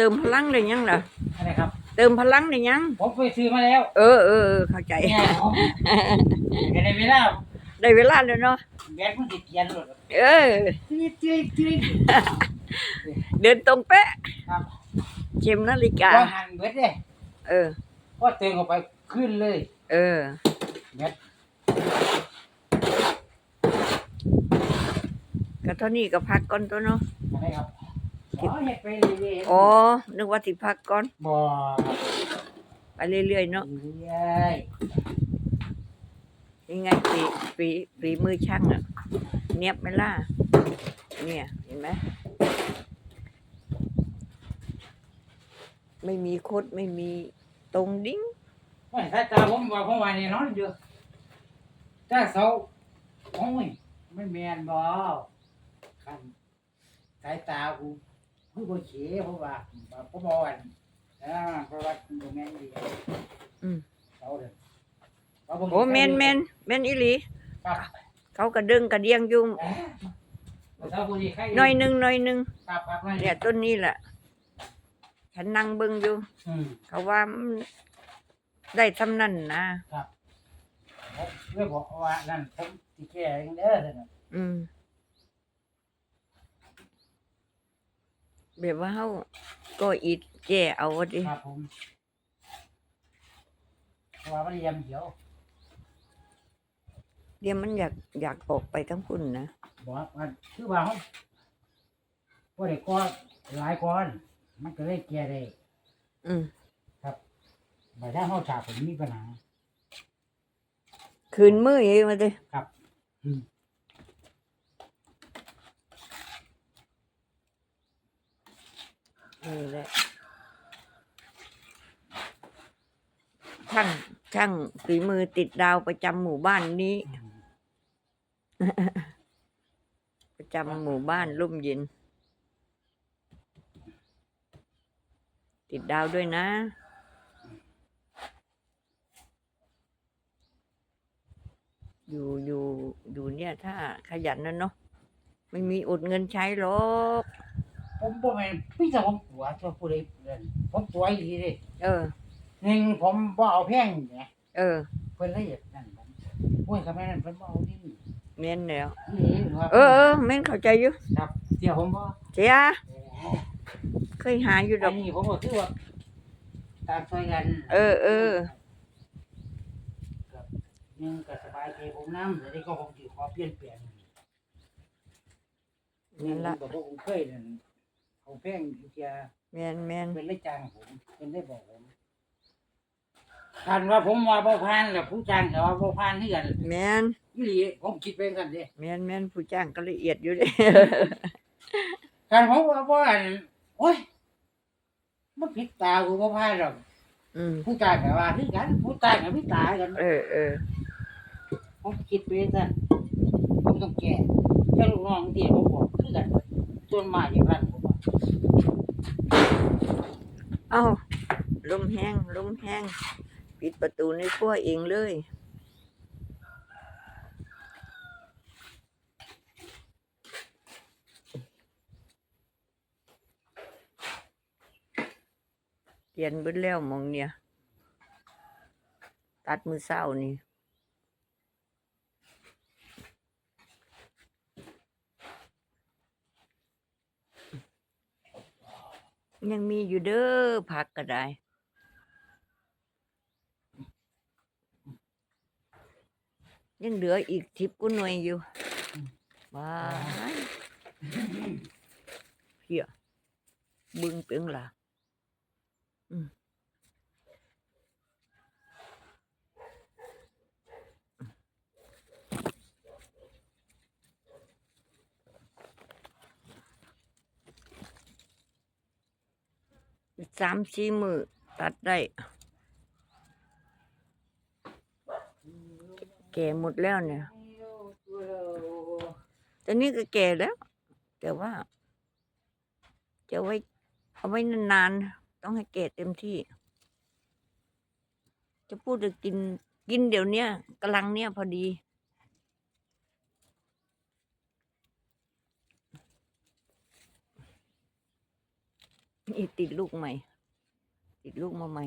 เติมพลังได้ยังล่ะ อะไรครับ เติมพลังได้ยัง ผมไปซื้อมาแล้วเออเออเออเข้าใจ เนี่ยผมก็ได้เวลาได้เวลาแล้วเนาะ แบตมันติดเกียนหมดเออจี๊ดจี๊ดจี๊ดเดินตรงเป๊ะครับเข็มนาฬิกาว่าหันเบิดเลยเออพอเติมเข้าไปขึ้นเลยเออ แบตก็เท่านี้ก็พักก่อนตัวเนาะอะไรครับ อ๋อเฮ็ดไปเรื่อยๆอ๋อนึกว่าสิพักก่อนบ่ไปเรื่อยๆเนาะเรื่อยยังไงฝีฝีฝีมือช่างอะเนียบไหมล่ะเนี่ยเห็นไหมไม่มีคดไม่มีตรงดิ้งๆว่าสายตาผมว่าผมว่านี่นอนอยู่ถ้าเสาโอ้ยไม่แม่นบ่คันสายตากู คือบ่เฉยเพราะว่าผมบ่อันอ่าเพราะว่าบ่แม่นอีหลีอืมเสาเด้อว่าบ่โอ้แมนแมนแมนอีหลีครับเขากระดึงกระเดียงอยุ่งเอ้ยเสาบ่ดีใครหน่อยหนึ่งหน่อยหนึ่งครับครับหน่อยเนี่ยต้นนี้แหละฉันนั่งเบิ่งอยู่อืมเขาว่ามันได้ทำนั่นนะผมเลยบอกว่านั่นผมสิแก้เองเด้อท่านน่ะอืม แบบว่าเขาก็อิดแก่เอาวะดิครับผมเพราะว่ามันเยี่ยมเหี่ยวเดี๋ยวมันอยากอยากออกไปทั้งพุ่นนะบอกว่าคือว่าเขาบ่ได้ก้อนหลายก้อน มันก็เลยแก้ได้อืมบางถ้าเขาฉาบผมมีปัญหา คืนมือเองมาดิครับ อืม นี่แหละช่างช่างฝีมือติดดาวประจำหมู่บ้านนี้ ประจำหมู่บ้านร่มเย็น ติดดาวด้วยนะอยู่อยู่อยู่เนี่ยถ้าขยันนะเนาะไม่มีอดเงินใช้หรอก ผมบ่แม่นพี่จะผมตัวตัวผู้ใดเดินผมตัวอีหลีเด้เออ หนึ่งผมบ่เอาแพงไงเออเพิ่นเลยอยากนั่นผมโอ้ยคำแม่นั้นเพิ่นบ่เอานี่เม้นแล้วอีหลีหรเออเออแม่นเข้าใจอยู่ครับเดี๋ยวผมบ่เสียเคยหาอยู่ดอัอนกนี้ผมก็คือว่าตามช่วยกันเออเออ ครับหนึ่งก็สบายใจผมน้ำแต่นี่ก็ผมสิขอเปลี่ยนแปลงนั่นละผมบอกผมเคยนั่น เอาแพงอยู่เทียแม่นแม่นเป็นได้จ้างผมเป็นได้บอกผมคันว่าผมว่าบ่ผ่านแล้วผู้จ้างก็ว่าบ่ผ่านคือกันแม่นอีหลีผมคิดเป็นกันเด้แม่นแม่นผู้จ้างก็ละเอียดอยู่เด้คันผมว่าบ่อันโอ้ยมันผิดตากูบ่ผ่านหรอกอืมผู้จ้างก็ว่าคือกันผู้จ้างก็ผิดตากัน เออเออผมคิดเป็นกันผมต้องแก้แค่ลูกน้องที่ผมบอกคือกันต้นไม้อย่างนั้นผมว่า เอ้าลมแห้งลมแห้งปิดประตูในครัวเองเลยเตียนเบิดแล้วมองเนี่ย ตัดมือเศร้านี่ ยังมีอยู่เด้อผักก็ได้ยังเหลืออีกทิปกุหน่วยอยู่ว้าเฮียบึงเปียงล่ะอืม สามสี่มือตัดได้ แก่หมดแล้วเนี่ย ตอนนี้ก็แก่แล้ว แต่ว่า จะไว้ เอาไว้นานๆ ต้องให้แก่เต็มที่ จะพูดจะกิน กินเดี๋ยวเนี้ยกำลังเนี้ยพอดี นี่ติดลูกใหม่ ติดลูกมาใหม่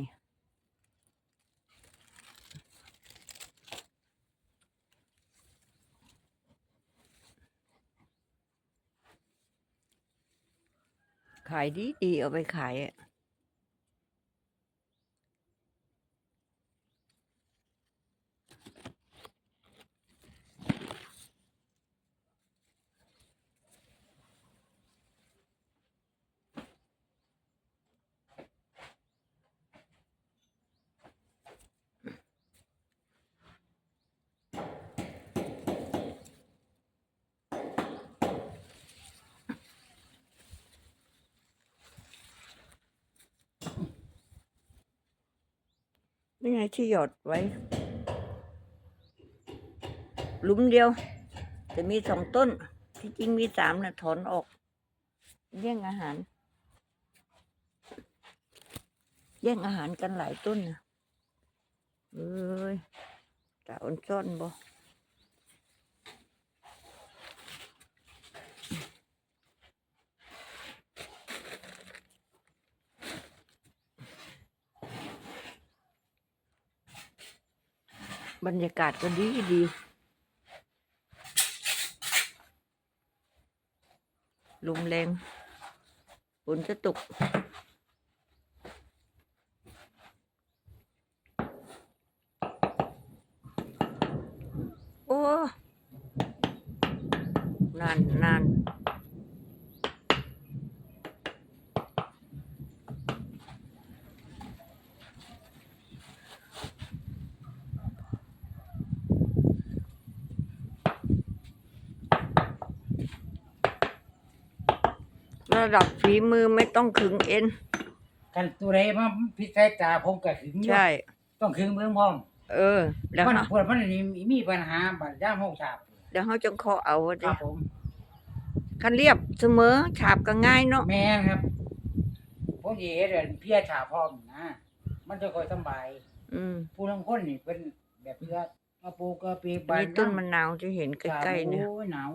ขายดีดีเอาไปขายอะ นี่ไงที่หยอดไว้ หลุมเดียว แต่มีสองต้น ที่จริงมีสามนะถอนออก แย่งอาหาร แย่งอาหารกันหลายต้นนะเอ้ยตาอ่อนซ่อนบ่ บรรยากาศก็ดีดีลมแรงฝนจะตก โอ้ นานนาน ระดับฝีมือไม่ต้องขึงเอ็น กันตัวใดมาพิสัยตาผมก็ถึงอยู่ใช่ ต้องถึงเมืองพร้อมเออ แล้วมันเขาปวดมันนี่มีปัญหาบัดย่ามโมกฉาบเดี๋ยวเขาจงคอเอาคเดิรับผมคันเรียบเสมอฉาบก็ง่ายเนาะแม่นครับผมสิเฮ็ดอันเพียฉาบพร้อมนะมันจะค่อยสำบาย อืมผู้ลางคนนี่เป็นแบบเพื่อมาปลูกก็ปีมีต้นมะนาวจะเห็นใกล้ๆเนี่ย โอ้ยหนาว